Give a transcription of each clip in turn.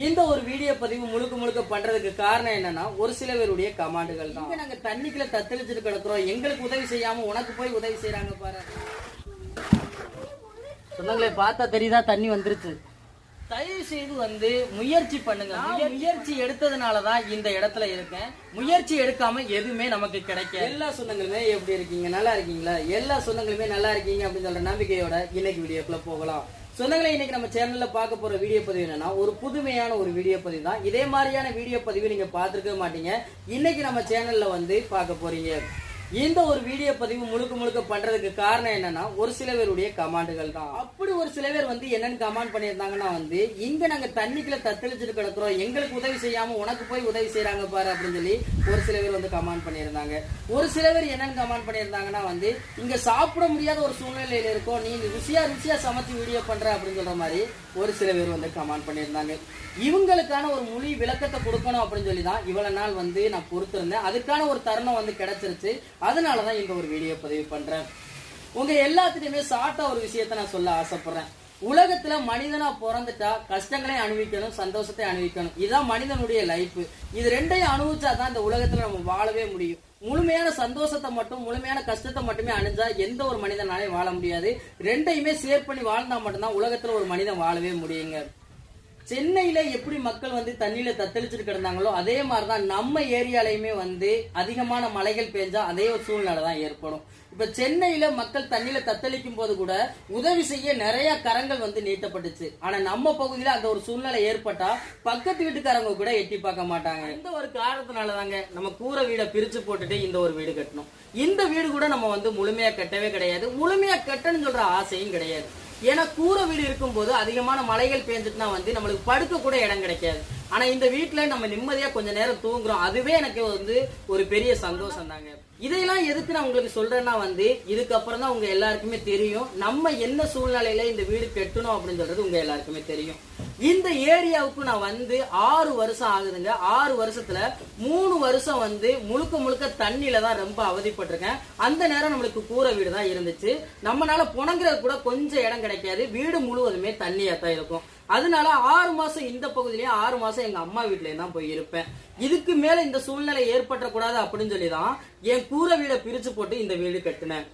இந்த ஒரு வீடியோ பதிவு முழுக்க முழுக்க பண்றதுக்கு காரணம் என்னன்னா ஒரு சில பேருடைய கமாண்டுகள் தான். நாங்க தண்ணிக்குள்ள தத்தளிச்சுட்டு கிடக்குறோம். எங்களுக்கு உதவி செய்யாம உனக்கு போய் உதவி செய்யறாங்க பாரு. சொந்தங்களே பார்த்தா தெரியுதா தண்ணி வந்துருச்சு. தயவு செய்து வந்து முயற்சி பண்ணுங்க. முய- முயற்சி எடுத்ததுனால தான் இந்த இடத்துல இருக்கேன். முயற்சி எடுக்காம எதுவுமே நமக்கு கிடைக்க எல்லா சொந்தங்களுமே எப்படி இருக்கீங்க? நல்லா இருக்கீங்களா? எல்லா சொந்தங்களுமே நல்லா இருக்கீங்க அப்படின்னு சொல்ற நம்பிக்கையோட இன்னைக்கு வீடியோக்குள்ள போகலாம். சொந்தங்களை இன்னைக்கு நம்ம சேனல்ல பார்க்க போற வீடியோ பதிவு என்னன்னா ஒரு புதுமையான ஒரு வீடியோ பதிவு தான். இதே மாதிரியான வீடியோ பதிவு நீங்க பார்த்துருக்க மாட்டீங்க. இன்னைக்கு நம்ம சேனல்ல வந்து பார்க்க போறீங்க. இந்த ஒரு வீடியோ பதிவு முழுக்க முழுக்க பண்றதுக்கு காரணம் என்னன்னா ஒரு சில பேருடைய கமாண்டுகள் தான். அப்படி ஒரு சில பேர் வந்து என்னன்னு கமாண்ட் பண்ணியிருந்தாங்கன்னா வந்து இங்க நாங்க தண்ணிக்குள்ள தத்தளிச்சுட்டு கிடக்குறோம் எங்களுக்கு உதவி செய்யாம உனக்கு போய் உதவி செய்யறாங்க பாரு அப்படின்னு சொல்லி ஒரு சில பேர் வந்து கமாண்ட் பண்ணியிருந்தாங்க. ஒரு சில பேர் என்னன்னு கமாண்ட் பண்ணியிருந்தாங்கன்னா வந்து இங்க சாப்பிட முடியாத ஒரு சூழ்நிலையில இருக்கோம் நீங்க ருசியா ருசியா சமைச்சு வீடியோ பண்ற அப்படின்னு சொல்ற மாதிரி ஒரு சில பேர் வந்து கமாண்ட் பண்ணியிருந்தாங்க. இவங்களுக்கான ஒரு மொழி விளக்கத்தை கொடுக்கணும் அப்படின்னு சொல்லி தான் இவ்வளவு நாள் வந்து நான் பொறுத்திருந்தேன். அதுக்கான ஒரு தருணம் வந்து கிடைச்சிருச்சு. அதனால தான் இந்த ஒரு வீடியோ பதிவு பண்றேன். உங்க எல்லாத்துலயுமே ஷார்ட்டா ஒரு விஷயத்த நான் சொல்ல ஆசைப்படுறேன். உலகத்துல மனிதனா பிறந்துட்டா கஷ்டங்களை அனுபவிக்கணும் சந்தோஷத்தை அனுபவிக்கணும். இதுதான் மனிதனுடைய லைஃப் இது ரெண்டையும் அனுபவிச்சாதான் இந்த உலகத்துல நம்ம வாழவே முடியும். முழுமையான சந்தோஷத்தை மட்டும் முழுமையான கஷ்டத்தை மட்டுமே அணிஞ்சா எந்த ஒரு மனிதனாலையும் வாழ முடியாது. ரெண்டையுமே சேர் பண்ணி வாழ்ந்தா மட்டும்தான் உலகத்துல ஒரு மனிதன் வாழவே முடியுங்க. சென்னையில எப்படி மக்கள் வந்து தண்ணியில தத்தளிச்சுட்டு கிடந்தாங்களோ அதே மாதிரிதான் நம்ம ஏரியாலையுமே வந்து அதிகமான மழைகள் பெஞ்சா அதே ஒரு சூழ்நிலை தான் ஏற்படும். இப்ப சென்னையில மக்கள் தண்ணியில தத்தளிக்கும் போது கூட உதவி செய்ய நிறைய கரங்கள் வந்து நீட்டப்பட்டுச்சு. ஆனா நம்ம பகுதியில அந்த ஒரு சூழ்நிலை ஏற்பட்டா பக்கத்து வீட்டுக்காரங்க கூட எட்டி பார்க்க மாட்டாங்க. இந்த ஒரு காரணத்தினால தாங்க நம்ம கூரை வீடை பிரிச்சு போட்டுட்டு இந்த ஒரு வீடு கட்டணும். இந்த வீடு கூட நம்ம வந்து முழுமையா கட்டவே கிடையாது. முழுமையா கட்டணும்னு சொல்ற ஆசையும் கிடையாது. ஏன்னா கூரை வீடு இருக்கும்போது அதிகமான மழைகள் பேஞ்சிட்டுனா வந்து நம்மளுக்கு படுக்க கூட இடம் கிடைக்காது. ஆனா இந்த வீட்டுல நம்ம நிம்மதியா கொஞ்ச நேரம் தூங்குறோம். அதுவே எனக்கு வந்து ஒரு பெரிய சந்தோஷம் தாங்க. இதையெல்லாம் எதுக்கு நான் உங்களுக்கு சொல்றேன்னா வந்து இதுக்கப்புறம் தான் உங்க எல்லாருக்குமே தெரியும். நம்ம என்ன சூழ்நிலையில இந்த வீடு கட்டணும் அப்படின்னு சொல்றது உங்க எல்லாருக்குமே தெரியும். இந்த ஏரியாவுக்கு நான் வந்து ஆறு வருஷம் ஆகுதுங்க. ஆறு வருஷத்துல மூணு வருஷம் வந்து முழுக்க முழுக்க தண்ணியில தான் ரொம்ப அவதிப்பட்டிருக்கேன். அந்த நேரம் நம்மளுக்கு கூரை வீடு தான் இருந்துச்சு. நம்மளால புணங்குறது கூட கொஞ்சம் இடம் கிடைக்காது. வீடு முழுவதுமே தண்ணியா தான் இருக்கும். அதனால ஆறு மாசம் இந்த பகுதியிலயும் ஆறு மாசம் எங்க அம்மா வீட்லயும் தான் போய் இருப்பேன். இதுக்கு மேல இந்த சூழ்நிலை ஏற்பட்டக்கூடாது அப்படின்னு சொல்லி தான் என் கூரை வீடை பிரிச்சு போட்டு இந்த வீடு கட்டினேன்.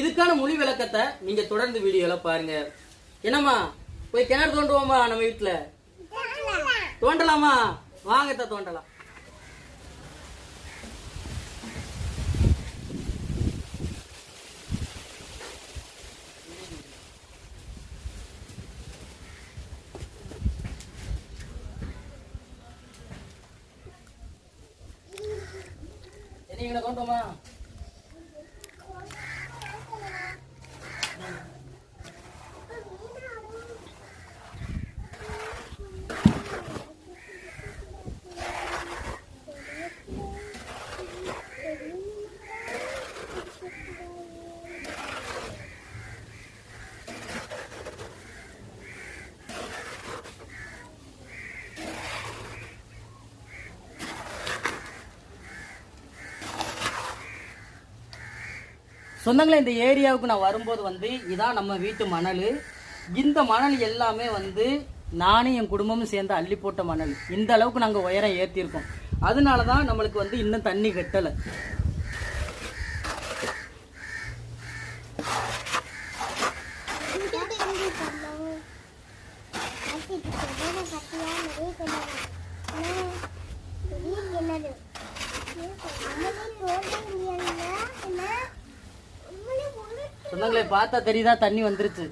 இதுக்கான மொழி விளக்கத்தை நீங்க தொடர்ந்து வீடியோல பாருங்க. என்னம்மா? போய் கிணறு தோண்டுவோமா நம்ம வீட்டுல? தோண்டலாமா? வாங்கத்தான் தோண்டலாம். நீங்க தோண்டுவோமா சொந்தங்களே இந்த ஏரியாவுக்கு நான் வரும்போது வந்து இதான் நம்ம வீட்டு மணல். இந்த மணல் எல்லாமே வந்து நானும் என் குடும்பமும் சேர்ந்து அள்ளி போட்ட மணல். இந்த அளவுக்கு நாங்கள் உயரம் ஏற்றிருக்கோம் அதனால தான் நம்மளுக்கு வந்து இன்னும் தண்ணி கட்டலை. சொந்தங்களே பார்த்தா தெரியுதா? தண்ணி வந்துருச்சு.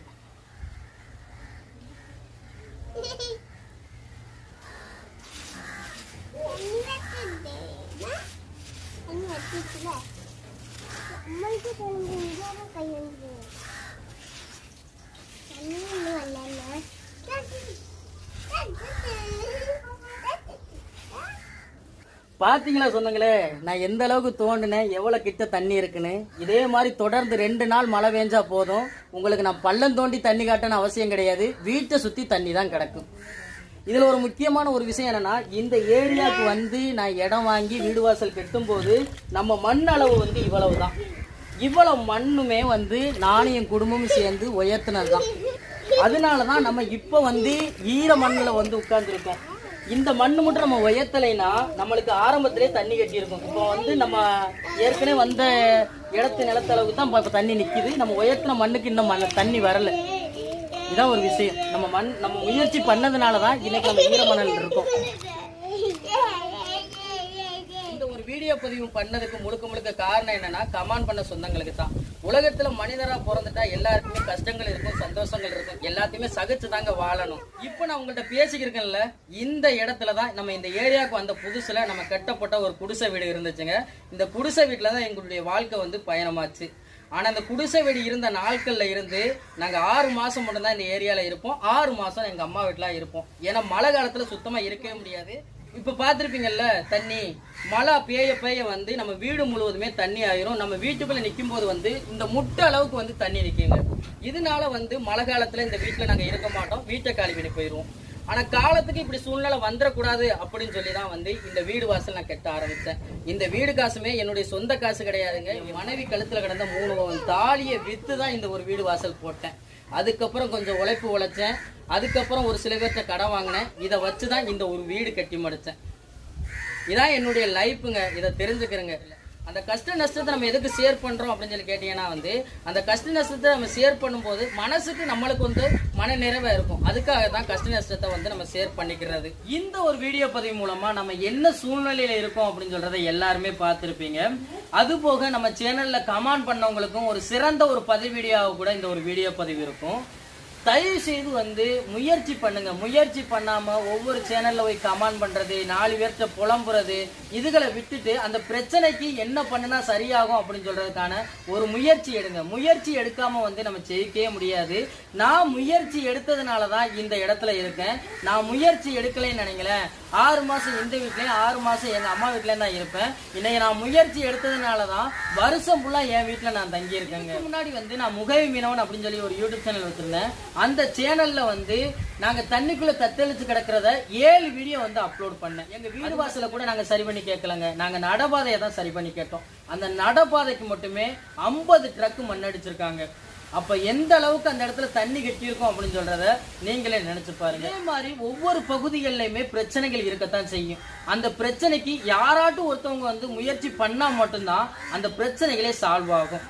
அம்மளுக்கு தெரிஞ்சு இதான கை வந்து தண்ணி இன்னும் வரலன்னா பாத்தீங்களா சொன்னங்களே நான் எந்த அளவுக்கு தோண்டினேன் எவ்வளவு கிட்ட தண்ணி இருக்குன்னு. இதே மாதிரி தொடர்ந்து ரெண்டு நாள் மழை பெஞ்சா போதும். உங்களுக்கு நான் பள்ளம் தோண்டி தண்ணி காட்டணும் அவசியம் கிடையாது. வீட்டை சுத்தி தண்ணி தான் கிடக்கும். இதுல ஒரு முக்கியமான ஒரு விஷயம் என்னன்னா இந்த ஏரியாவுக்கு வந்து நான் இடம் வாங்கி வீடு வாசல் கட்டும்போது நம்ம மண் அளவு வந்து இவ்வளவு தான் இவ்வளவு மண்ணுமே வந்து நானும் என் குடும்பமும் சேர்ந்து உயர்த்தினது தான் அதனால தான் நம்ம இப்போ வந்து ஈர மண்ணில் வந்து உட்கார்ந்துருக்கோம் இந்த மண்ணு மட்டும் நம்ம உயர்த்தலைன்னா நம்மளுக்கு ஆரம்பத்திலே தண்ணி கட்டி இருக்கும் இப்போ வந்து நம்ம ஏற்கனவே வந்த இடத்து நிலத்தளவுக்கு தான் இப்போ தண்ணி நிற்கிது நம்ம உயர்த்தின மண்ணுக்கு இன்னும் மண்ண தண்ணி வரல. இதுதான் ஒரு விஷயம். நம்ம மண் நம்ம முயற்சி பண்ணதுனால தான் இன்னைக்கு நம்ம ஈரமணல் இருக்கோம் இந்த ஒரு வீடியோ பதிவு பண்ணதுக்கு முழுக்க முழுக்க காரணம் என்னன்னா கமாண்ட் பண்ண சொந்தங்களுக்கு தான். உலகத்துல மனிதரா பிறந்துட்டா எல்லாருக்குமே கஷ்டங்கள் இருக்கும் சந்தோஷங்கள் இருக்கும் எல்லாத்தையுமே சகிச்சு தாங்க வாழணும். இப்போ நான் உங்கள்ட்ட பேசிக்கிருக்கேன்ல இந்த இடத்துல தான் நம்ம இந்த ஏரியாவுக்கு வந்த புதுசுல நம்ம கட்டப்பட்ட ஒரு குடிசை வீடு இருந்துச்சுங்க. இந்த குடிசை வீட்டில் தான் எங்களுடைய வாழ்க்கை வந்து பயணமாச்சு. ஆனா அந்த குடிசை வீடு இருந்த நாட்கள்ல இருந்து நாங்க ஆறு மாசம் மட்டும்தான் இந்த ஏரியால இருப்போம். ஆறு மாசம் எங்க அம்மா வீட்டுல இருப்போம். ஏன்னா மழை காலத்துல சுத்தமா இருக்கவே முடியாது. இப்ப பாத்திருப்பீங்கல்ல தண்ணி. மழை பெய்ய பேய வந்து நம்ம வீடு முழுவதுமே தண்ணி ஆயிரும். நம்ம வீட்டுக்குள்ள நிற்கும் போது வந்து இந்த முட்டை அளவுக்கு வந்து தண்ணி நிற்குங்க இதனால வந்து மழை காலத்துல இந்த வீட்டுல நாங்க இருக்க மாட்டோம். வீட்டை காலி போயிடுவோம் போயிருவோம். ஆனா காலத்துக்கு இப்படி சூழ்நிலை வந்துடக்கூடாது அப்படின்னு சொல்லி தான் வந்து இந்த வீடு வாசல் நான் கட்ட ஆரம்பித்தேன் இந்த வீடு காசுமே என்னுடைய சொந்த காசு கிடையாதுங்க. என் மனைவி கழுத்துல கிடந்த மூணு தாலியை வித்து தான் இந்த ஒரு வீடு வாசல் போட்டேன். அதுக்கப்புறம் கொஞ்சம் உழைப்பு உழைச்சேன். அதுக்கப்புறம் ஒரு சில பேர்த்த கடன் வாங்கினேன். இதை வச்சு தான் இந்த ஒரு வீடு கட்டி முடிச்சேன். இதான் என்னுடைய லைஃப்புங்க இதை தெரிஞ்சுக்கிறேங்க. அந்த கஷ்ட நஷ்டத்தை நம்ம எதுக்கு ஷேர் பண்ணுறோம் அப்படின்னு சொல்லி கேட்டிங்கன்னா வந்து அந்த கஷ்ட நஷ்டத்தை நம்ம ஷேர் பண்ணும்போது மனசுக்கு நம்மளுக்கு வந்து மன நிறைவாக இருக்கும். அதுக்காக தான் கஷ்ட நஷ்டத்தை வந்து நம்ம ஷேர் பண்ணிக்கிறது. இந்த ஒரு வீடியோ பதிவு மூலமாக நம்ம என்ன சூழ்நிலையில் இருக்கோம் அப்படின்னு சொல்கிறத எல்லாருமே பார்த்துருப்பீங்க. அது போக நம்ம சேனலில் கமெண்ட் பண்ணவங்களுக்கும் ஒரு சிறந்த ஒரு பதிவு வீடியோவாக கூட இந்த ஒரு வீடியோ பதிவு இருக்கும். தயவு செய்து வந்து முயற்சி பண்ணுங்க. முயற்சி பண்ணாம ஒவ்வொரு சேனல்ல போய் கமெண்ட் பண்றது நாலு பேர்கிட்ட புலம்புறது இதுகளை விட்டுட்டு அந்த பிரச்சனைக்கு என்ன பண்ணுனா சரியாகும் அப்படின்னு சொல்றதுக்கான ஒரு முயற்சி எடுங்க. முயற்சி எடுக்காம வந்து நம்ம ஜெயிக்கவே முடியாது. நான் முயற்சி எடுத்ததுனால தான் இந்த இடத்துல இருக்கேன். நான் முயற்சி எடுக்கலைன்னு நினைங்களேன். ஆறு மாசம் இந்த வீட்லயும் ஆறு மாசம் எங்க அம்மா வீட்லயும் தான் இருப்பேன். இன்னைக்கு நான் முயற்சி எடுத்ததுனால தான் வருஷம் ஃபுல்லா என் வீட்டில் நான் தங்கியிருக்கேங்க. முன்னாடி வந்து நான் முகவி மீனவன் அப்படின்னு சொல்லி ஒரு யூடியூப் சேனல் வச்சிருந்தேன். அந்த சேனல்ல வந்து நாங்க தண்ணிக்குள்ள தத்தளிச்சு கிடக்கிறத ஏழு வீடியோ வந்து அப்லோட் பண்ணேன். எங்க வீடு வாசல கூட நாங்க சரி பண்ணி கேட்கலங்க. நாங்க நடபாதையை தான் சரி பண்ணி கேட்டோம். அந்த நடபாதைக்கு மட்டுமே ஐம்பது ட்ரக் மண் அடிச்சிருக்காங்க அப்ப எந்த அளவுக்கு அந்த இடத்துல தண்ணி கட்டி இருக்கும் அப்படின்னு சொல்றத நீங்களே நினைச்சு பாருங்க. அதே மாதிரி ஒவ்வொரு பகுதிகளிலுமே பிரச்சனைகள் இருக்கத்தான் செய்யும். அந்த பிரச்சனைக்கு யாராட்டும் ஒருத்தவங்க வந்து முயற்சி பண்ணா மட்டும்தான் அந்த பிரச்சனைகளே சால்வ் ஆகும்.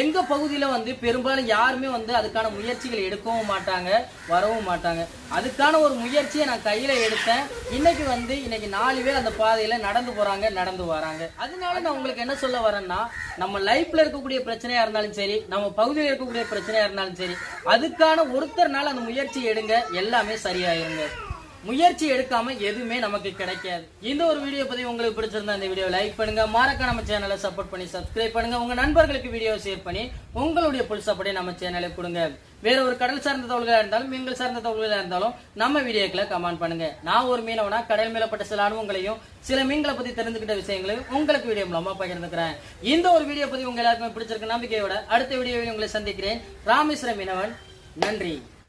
எங்க பகுதியில வந்து பெரும்பாலும் யாருமே வந்து அதுக்கான முயற்சிகள் எடுக்கவும் மாட்டாங்க வரவும் மாட்டாங்க. அதுக்கான ஒரு முயற்சியை நான் கையில எடுத்தேன். இன்னைக்கு வந்து இன்னைக்கு நாலு பேர் அந்த பாதையில நடந்து போறாங்க நடந்து வராங்க. அதனால நான் உங்களுக்கு என்ன சொல்ல வரேன்னா நம்ம லைஃப்ல இருக்கக்கூடிய பிரச்சனையா இருந்தாலும் சரி நம்ம பகுதியில் இருக்கக்கூடிய பிரச்சனையா இருந்தாலும் சரி அதுக்கான ஒருத்தர்னால அந்த முயற்சி எடுங்க எல்லாமே சரியாயிருங்க. முயற்சி எடுக்காம எதுவுமே நமக்கு கிடைக்காது. இந்த ஒரு வீடியோ பத்தி உங்களுக்கு பிடிச்சிருந்தா இந்த வீடியோ லைக் பண்ணுங்க. மறக்க நம்ம சேனலை சப்போர்ட் பண்ணி சப்ஸ்கிரைப் பண்ணுங்க. உங்க நண்பர்களுக்கு வீடியோ ஷேர் பண்ணி உங்களுடைய புல் சப்போர்ட்டை நம்ம சேனலுக்கு கொடுங்க. வேற ஒரு கடல் சார்ந்த தகவல்களா இருந்தாலும் மீன்கள் சார்ந்த தகவல்களா இருந்தாலும் நம்ம வீடியோக்களை கமெண்ட் பண்ணுங்க. நான் ஒரு மீனவனா கடல் மேலப்பட்ட சில அனுபவங்களையும் சில மீன்களை பத்தி தெரிஞ்சுக்கிட்ட விஷயங்களையும் உங்களுக்கு வீடியோ மூலமா பகிர்ந்துக்கிறேன். இந்த ஒரு வீடியோ பத்தி உங்க எல்லாருக்குமே பிடிச்சிருக்க நம்பிக்கையோட அடுத்த வீடியோவில் உங்களை சந்திக்கிறேன். ராமேஸ்வர மீனவன் நன்றி.